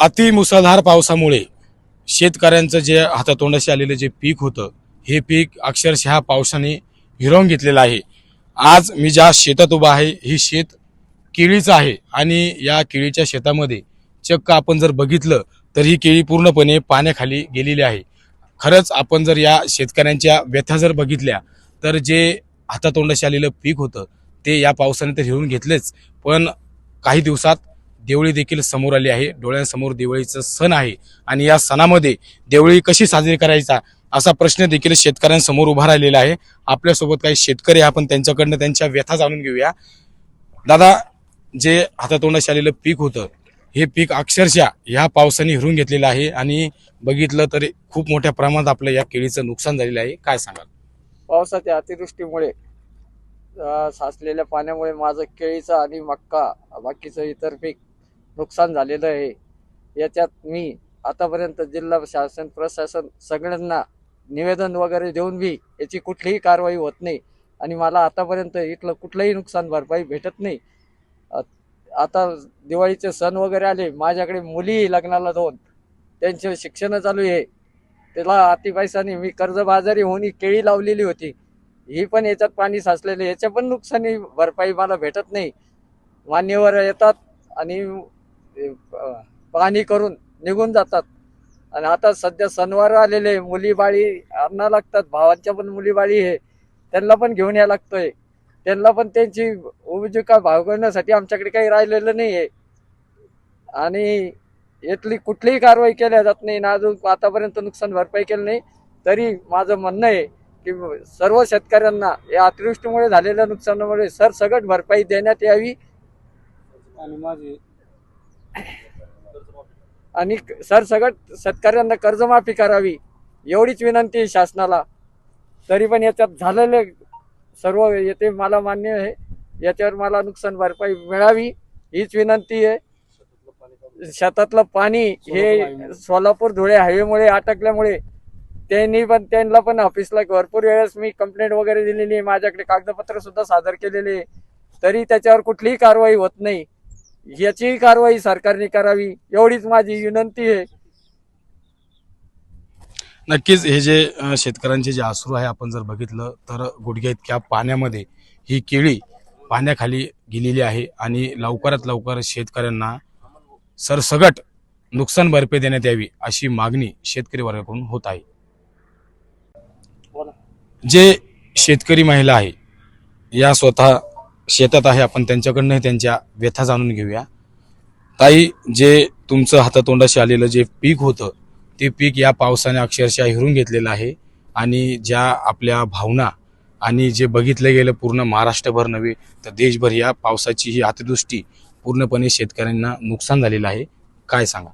अति मुसळधार पावसामुळे शेतकऱ्यांचं जे हातातोंडाशी आलेलं जे पीक होतं हे पीक अक्षरशः पावसाने हिरावून घेतलेलं आहे. आज मी ज्या शेतात उभा आहे हे शेत केळीचं आहे आणि या केळीच्या शेतामध्ये चक्क आपण जर बघितलं तर ही केळी पूर्णपणे पाण्याखाली गेलेली आहे. खरंच आपण जर या शेतकऱ्यांच्या व्यथा जर बघितल्या तर जे हातातोंडाशी आलेलं पीक होतं ते या पावसाने तर हिरून घेतलेच पण काही दिवसात देवळी देखील समोर आली आहे. डोळ्यांसमोर दिवाळीचं सण आहे. आणि या सणामध्ये देवळी कशी साजरी करायचा असा प्रश्न देखील शेतकऱ्यांसमोर उभा राहिलेला आहे. आपल्यासोबत काही शेतकरी आपण त्यांच्याकडनं त्यांच्या व्यथा जाणून घेऊया. दादा जे हातातोंडाशी आलेलं पीक होतं हे पीक अक्षरशः ह्या पावसाने हिरून घेतलेलं आहे. आणि बघितलं तर खूप मोठ्या प्रमाणात आपलं या केळीचं नुकसान झालेलं आहे. काय सांगाल? पावसाच्या अतिवृष्टीमुळे साचलेल्या पाण्यामुळे माझं केळीचं आणि मक्का बाकीचं इतर पीक नुकसान झालेलं आहे. याच्यात मी आतापर्यंत जिल्हा शासन प्रशासन सगळ्यांना निवेदन वगैरे देऊन बी याची कुठलीही कारवाई होत नाही. आणि मला आतापर्यंत इथलं कुठलंही नुकसान भरपाई भेटत नाही. आता दिवाळीचे सण वगैरे आले माझ्याकडे मुली लग्नाला दोन त्यांचे शिक्षण चालू आहे. त्याला अतिपायसाने मी कर्जबाजारी होऊन ही केळी लावलेली होती. ही पण याच्यात पाणी साचलेलं याच्या पण नुकसानी भरपाई मला भेटत नाही. मान्यवर येतात आणि पाहणी करून निघून जातात. आणि आता सध्या सणवार आलेले मुली बाळी आणा लागतात भावांच्या पण मुली बाळी आहे त्यांना पण घेऊन या लागतोय. त्यांना पण त्यांची उपजीविका भागवण्यासाठी आमच्याकडे काही राहिलेलं नाही आहे. आणि यातली कुठलीही कारवाई केल्या जात नाही ना अजून आतापर्यंत नुकसान भरपाई केलं नाही तरी माझं म्हणणं आहे की सर्व शेतकऱ्यांना या अतिवृष्टीमुळे झालेल्या नुकसानामुळे सरसगट भरपाई देण्यात यावी. आणि माझी आणि सरसगट शेतकऱ्यांना कर्जमाफी करावी एवढीच विनंती आहे शासनाला. तरी पण याच्यात झालेले सर्व येते मला मान्य आहे. याच्यावर मला नुकसान भरपाई मिळावी हीच विनंती आहे. शेतातलं पाणी हे सोलापूर धुळे हायवेमुळे अटकल्यामुळे त्यांनी पण त्यांना पण ऑफिसला भरपूर वेळेस मी कंप्लेंट वगैरे दिलेली आहे. माझ्याकडे कागदपत्र सुद्धा सादर केलेले तरी त्याच्यावर कुठलीही कारवाई होत नाही. याचीही कारवाई सरकारने करावी एवढीच माझी विनंती आहे. नक्कीच हे जे शेतकऱ्यांचे जे अश्रू आहे आपण जर बघितलं तर गुडघ्या इतक्या पाण्यामध्ये ही केळी पाण्याखाली गेलेली आहे आणि लवकरात लवकर शेतकऱ्यांना सरसगट नुकसान भरपाई देण्यात यावी अशी मागणी शेतकरी वर्गाकडून होत आहे. जे शेतकरी महिला आहे या स्वतः शेतात आहे आपण त्यांच्याकडनंही त्यांच्या व्यथा जाणून घेऊया. ताई जे तुमचं हातातोंडाशी आलेलं जे पीक होतं ते पीक या पावसाने अक्षरशः हिरून घेतलेलं आहे आणि ज्या आपल्या भावना आणि जे बघितलं गेलं पूर्ण महाराष्ट्रभर नव्हे तर देशभर या पावसाची ही अतिदृष्टी पूर्णपणे शेतकऱ्यांना नुकसान झालेलं आहे. काय सांगा?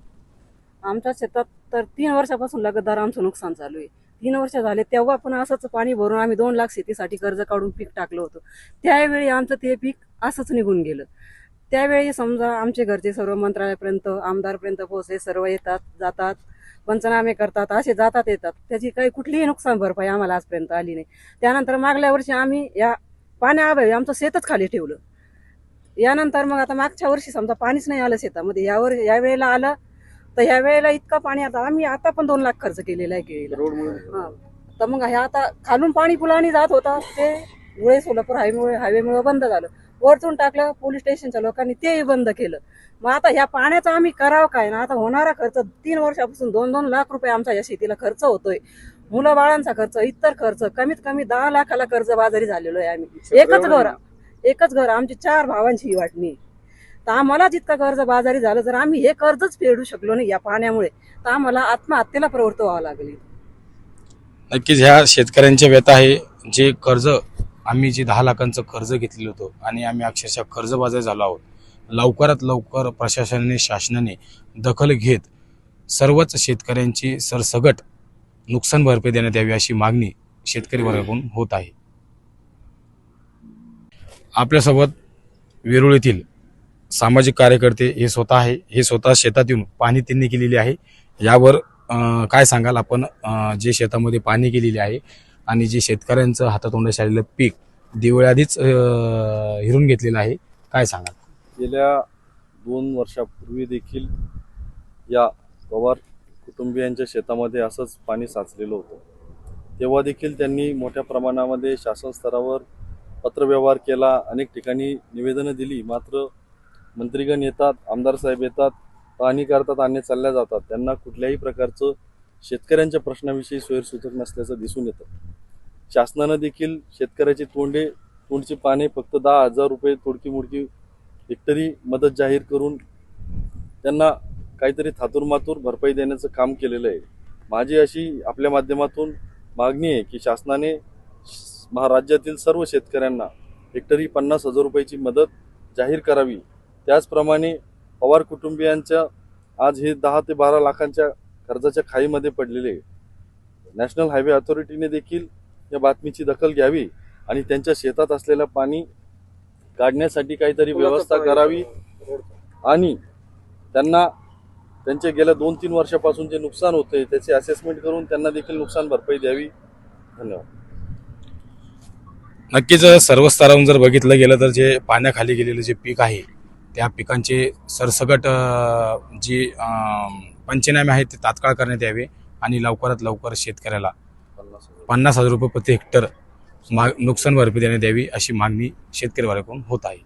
आमच्या शेतात तर तीन वर्षापासून लगातार आमचं नुकसान चालू आहे. तीन वर्ष झाले तेव्हा पण असंच पाणी भरून आम्ही दोन लाख शेतीसाठी कर्ज काढून पीक टाकलं होतं. त्यावेळी आमचं ते पीक असंच निघून गेलं. त्यावेळी समजा आमचे घरचे सर्व मंत्रालयापर्यंत आमदारपर्यंत पोहोचले सर्व येतात जातात पंचनामे करतात असे जातात येतात. त्याची काही कुठलीही नुकसान भरपाई आम्हाला आजपर्यंत आली नाही. त्यानंतर मागल्या वर्षी आम्ही या पाण्याअभावी आमचं शेतच खाली ठेवलं. यानंतर मग आता मागच्या वर्षी समजा पाणीच नाही आलं शेतामध्ये यावर यावेळेला आलं तर ह्या वेळेला इतकं पाणी आता आम्ही आता पण दोन लाख खर्च केलेला आहे केळीला. हा. तर मग हे आता खालून पाणी पुलानी जात होता ते धुळे सोलापूर हायवे हायवेमुळे बंद झालं. वरतून टाकलं पोलीस स्टेशनच्या लोकांनी तेही बंद केलं. मग आता ह्या पाण्याचं आम्ही करावं काय ना? आता होणारा खर्च तीन वर्षापासून दोन दोन लाख रुपये आमचा या शेतीला खर्च होतोय. मुलं बाळांचा खर्च इतर खर्च कमीत कमी दहा लाखाला कर्ज बाजारी झालेलो आहे आम्ही. एकच घर एकच घर आमची चार भावांची ही वाटणी. तर आम्हाला जितका कर्ज बाजारी झालं तर आम्ही हे कर्जच फेडू शकलो नाही या पाण्यामुळे तर आम्हाला आत्महत्येला प्रवृत्त व्हावं लागली. नक्कीच ह्या शेतकऱ्यांच्या व्यथा आहे जे कर्ज आम्ही जे दहा लाखांचं कर्ज घेतलेलं होतं आणि आम्ही अक्षरशः कर्जबाजारी झालो आहोत लवकरात लवकर प्रशासनाने शासनाने दखल घेत सर्वच शेतकऱ्यांची सरसगट नुकसान भरपाई देण्यात यावी अशी मागणी शेतकरी वर्गाकडून होत आहे. आपल्यासोबत वेरुळ येथील सामाजिक कार्यकर्ते हे स्वतः आहे हे स्वतः शेतात येऊन पाणी त्यांनी केलेली आहे. यावर काय सांगाल आपण? जे शेतामध्ये पाणी केलेले आहे आणि जे शेतकऱ्यांचं हातातोंडाशी आलेलं पीक दिवाळीआधीच हिरून घेतलेलं आहे काय सांगाल? गेल्या दोन वर्षापूर्वी देखील या पवार कुटुंबियांच्या शेतामध्ये असंच पाणी साचलेलं होतं. तेव्हा देखील त्यांनी मोठ्या प्रमाणामध्ये शासन स्तरावर पत्रव्यवहार केला अनेक ठिकाणी निवेदनं दिली मात्र मंत्रीगण येतात आमदार साहेब येतात पाहणी करतात आणि चालल्या जातात. त्यांना कुठल्याही प्रकारचं शेतकऱ्यांच्या प्रश्नाविषयी सोयीसूचक नसल्याचं दिसून येतं. शासनानं देखील शेतकऱ्याची तोंडे तोंडची पाने फक्त दहा हजार रुपये तोडकी मोडकी हेक्टरी मदत जाहीर करून त्यांना काहीतरी थातूरमातूर भरपाई देण्याचं काम केलेलं आहे. माझी अशी आपल्या माध्यमातून मागणी आहे की शासनाने महाराज्यातील सर्व शेतकऱ्यांना हेक्टरी पन्नास हजार रुपयाची मदत जाहीर करावी. त्याचप्रमाणे पवार कुटुंबियांच्या आज हे दहा ते बारा लाखांच्या कर्जाच्या खाईमध्ये पडलेले. नॅशनल हायवे अथॉरिटीने देखील या बातमीची दखल घ्यावी आणि त्यांच्या शेतात असलेलं पाणी काढण्यासाठी काहीतरी व्यवस्था करावी आणि त्यांना त्यांचे गेल्या दोन तीन वर्षापासून जे नुकसान होते त्याचे असेसमेंट करून त्यांना देखील नुकसान भरपाई द्यावी. धन्यवाद. नक्कीच सर्व स्तरावरून जर बघितलं गेलं तर जे पाण्याखाली गेलेलं जे पीक आहे त्या पिकांचे सरसगट जी पंचनामे आहेत ते तात्काळ करण्यात यावे आणि लवकरात लवकर शेतकऱ्याला पन्नास हजार. पन्नास हजार रुपये प्रति हेक्टर मा नुकसान भरपाई देण्यात यावी अशी मागणी शेतकरी वर्गाकडून होत आहे